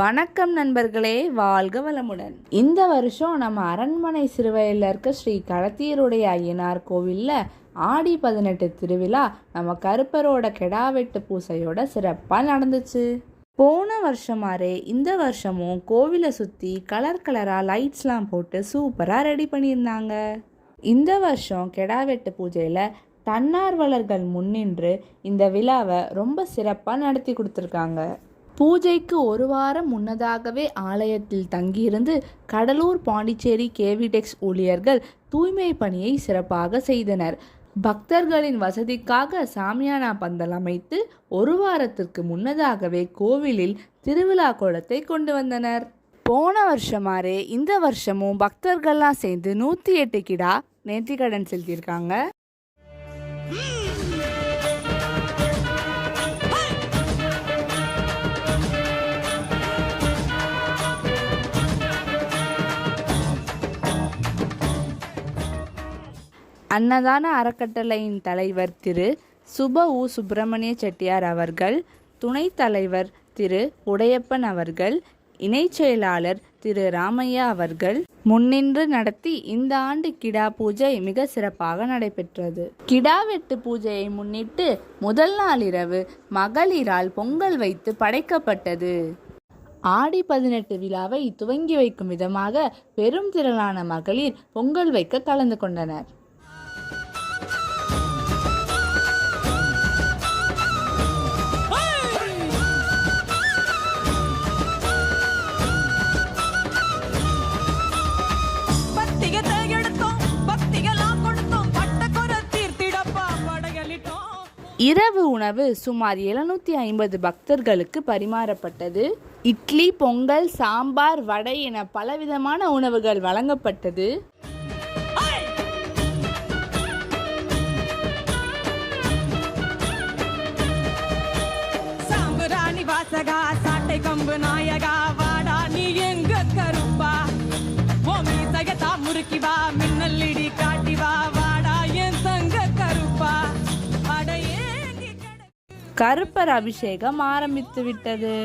வணக்கம் நண்பர்களே வாழ்க வளமுடன். இந்த வருஷம் நம்ம அரண்மனை சிறுவையில் இருக்க ஸ்ரீ களத்தீருடைய ஐயனார் கோவிலில் ஆடி பதினெட்டு திருவிழா நம்ம கருப்பரோட கெடாவெட்டு பூசையோட சிறப்பாக நடந்துச்சு. போன வருஷமாரே இந்த வருஷமும் கோவிலை சுற்றி கலர் கலராக லைட்ஸ்லாம் போட்டு சூப்பராக ரெடி பண்ணியிருந்தாங்க. இந்த வருஷம் கெடாவெட்டு பூஜையில் தன்னார்வலர்கள் முன்னின்று இந்த விழாவை ரொம்ப சிறப்பாக நடத்தி கொடுத்துருக்காங்க. பூஜைக்கு ஒரு வாரம் முன்னதாகவே ஆலயத்தில் தங்கியிருந்து கடலூர் பாண்டிச்சேரி கேவிடெக்ஸ் ஊழியர்கள் தூய்மை பணியை சிறப்பாக செய்தனர். பக்தர்களின் வசதிக்காக சாமியானா பந்தல் அமைத்து ஒரு வாரத்திற்கு முன்னதாகவே கோவிலில் திருவிழா கோலத்தை கொண்டு வந்தனர். போன வருஷமாரே இந்த வருஷமும் பக்தர்கள்லாம் சேர்ந்து நூற்றி எட்டு கிடா நேர்த்திக்கடன் செலுத்தியிருக்காங்க. அன்னதான அறக்கட்டளையின் தலைவர் திரு. சுப உ. சுப்பிரமணிய செட்டியார் அவர்கள் துணைத் தலைவர் திரு. உடையப்பன் அவர்கள் இணைச் செயலாளர் திரு. ராமையா அவர்கள் முன்னின்று நடத்தி இந்த ஆண்டு கிடா பூஜை மிக சிறப்பாக நடைபெற்றது. கிடா வெட்டு பூஜையை முன்னிட்டு முதல் நாள் இரவு மகளிரால் பொங்கல் வைத்து படைக்கப்பட்டது. ஆடி பதினெட்டு விழாவை துவங்கி வைக்கும் விதமாக பெரும் திரளான மகளிர் பொங்கல் வைக்க கலந்து கொண்டனர். இரவு உணவு சுமார் எழுநூற்றி ஐம்பது பக்தர்களுக்கு பரிமாறப்பட்டது. இட்லி பொங்கல் சாம்பார் வடை என பலவிதமான உணவுகள் வழங்கப்பட்டது. சாம்புராணி வாசகா சாட்டை கம்பு நாயகா வாடா நீ எங்க கருப்பா? ஓ மீசகத்தா முறுக்கி வா கருப்பர் அபிஷேகம் ஆரம்பித்து விட்டது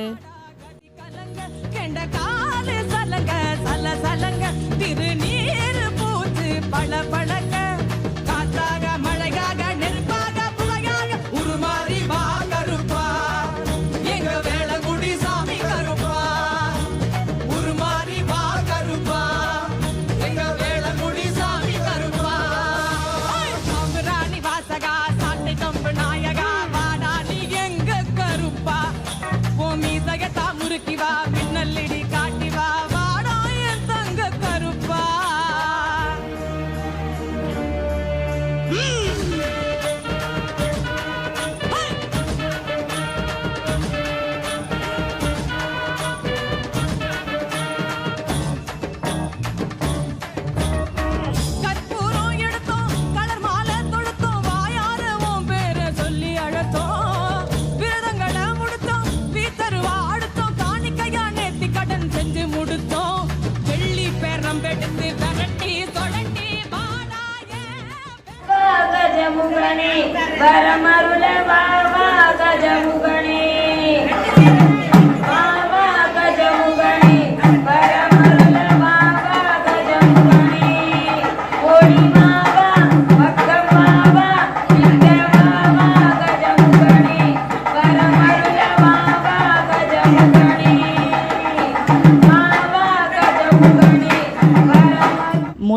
गजमुगणे गरमरुल बाबा गजमुगणे.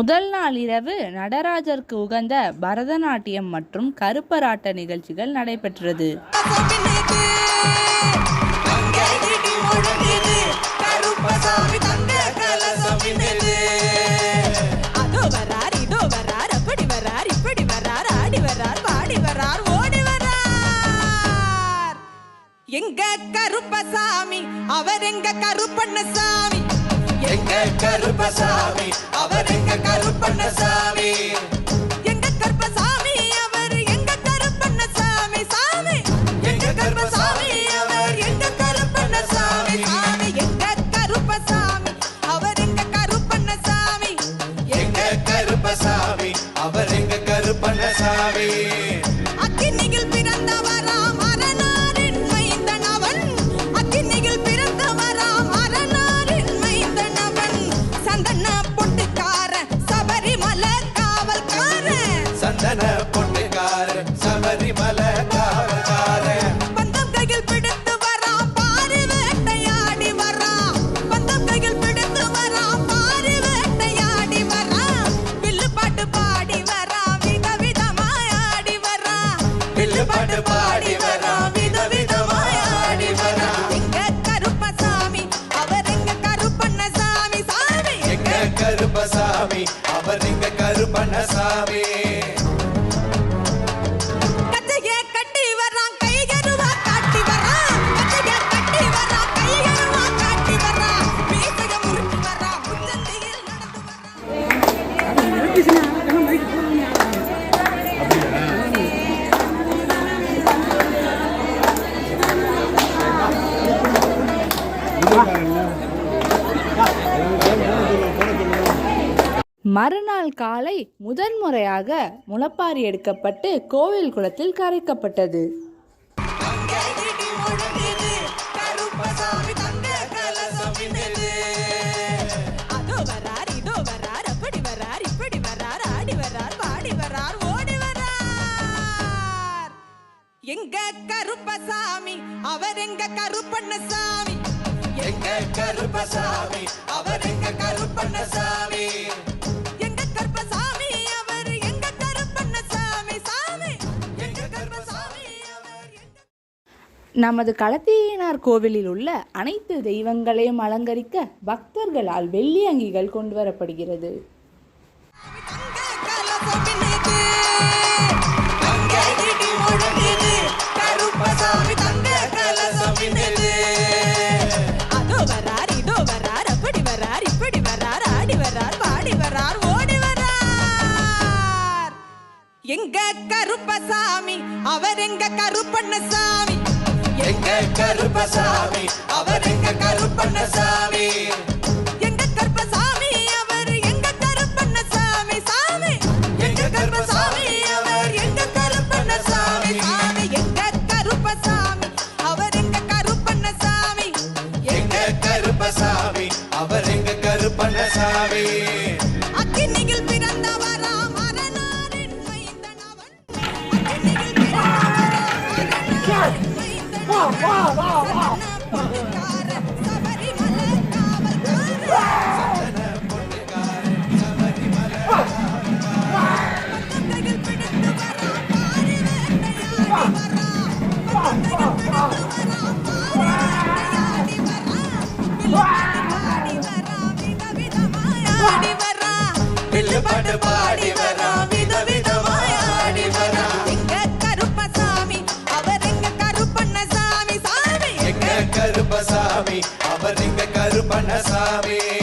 முதல் நாள் இரவு நடராஜருக்கு உகந்த பரதநாட்டியம் மற்றும் கருப்பராட்ட நிகழ்ச்சிகள் நடைபெற்றது. அதோ வரார் இதோ அப்படி வரார் இப்படி வரார் எங்க கருப்பசாமி அவர் எங்க கருப்பண்ணசாமி? எங்க கருப்பசாமி? அவர் எங்க கருப்பண்ணசாமி? மறுநாள் காலை முதன்முறையாக முளப்பாரி எடுக்கப்பட்டு கோவில் குளத்தில் கரைக்கப்பட்டது. கருப்பண்ணசாமி. எங்க கருப்பசாமி? அவர் எங்க கருப்பண்ணசாமி? நமது களத்தியினார் கோவிலில் உள்ள அனைத்து தெய்வங்களையும் அலங்கரிக்க பக்தர்களால் வெள்ளி அங்கிகள் கொண்டு வரப்படுகிறது. எங்க கருப்பசாமி அவர் எங்க கருப்பண்ணசாமி? எங்க கருப்பசாமி அவர் எங்க கருப்பண்ணசாமி? வா வா வா பாட்டு பாடி Hare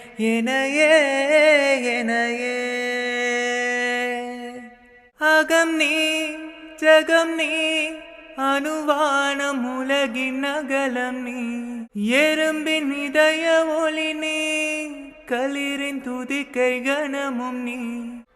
எனையே எனையே. அகம் நீ ஜகம் நீ அணுவானம் உலகின் அகலம் நீ. எறும்பின் இதய ஒளி நீ களிரின் துதிக்கை கணமும் நீ.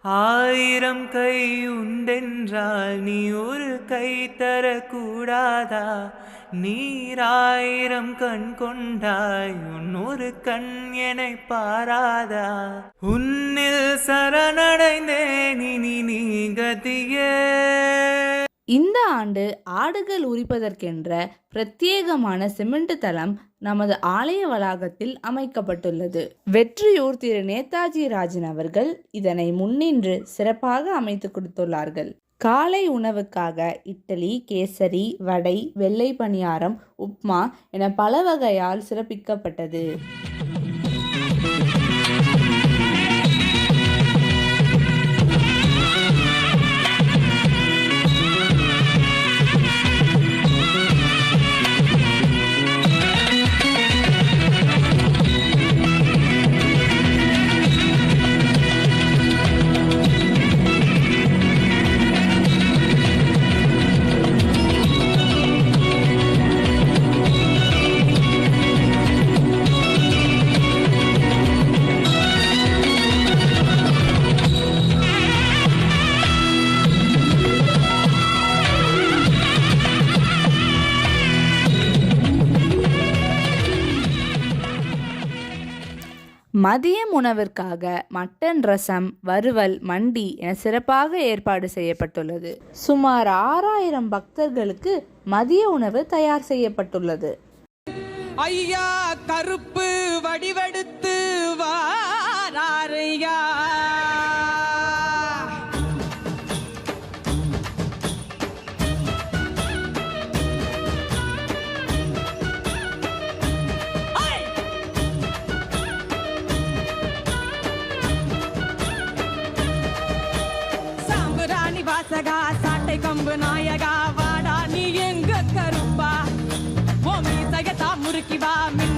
ஆயிரம் கை உண்டென்றால் நீ ஒரு கை தரக்கூடாதா? நீராயிரம் கண் கொண்டாய் உன்னொரு கண் என்னை பாராதா? உன்னில் சரணடைந்தேன் இனி நீ கதியே. இந்த ஆண்டு ஆடுகள் உரிப்பதற்கென்ற பிரத்யேகமான சிமெண்ட் தளம் நமது ஆலய வளாகத்தில் அமைக்கப்பட்டுள்ளது. வெற்றியூர் திரு நேதாஜி ராஜன் அவர்கள் இதனை முன்னின்று சிறப்பாக அமைத்து கொடுத்துள்ளார்கள். காலை உணவுக்காக இட்லி கேசரி வடை வெள்ளை பணியாரம் உப்மா என பல வகையால் சிறப்பிக்கப்பட்டது. மதியம் உணவிற்காக மட்டன் ரசம் வறுவல் மண்டி என சிறப்பாக ஏற்பாடு செய்யப்பட்டுள்ளது. சுமார் ஆறாயிரம் பக்தர்களுக்கு மதிய உணவு தயார் செய்யப்பட்டுள்ளது. ஐயா கருப்பு வடிவெடுத்து வாரையா की बा मिल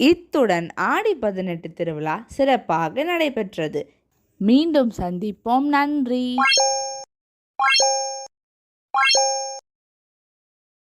இத்துடன் ஆடி பதினெட்டு திருவிழா சிறப்பாக நடைபெற்றது. மீண்டும் சந்திப்போம். நன்றி.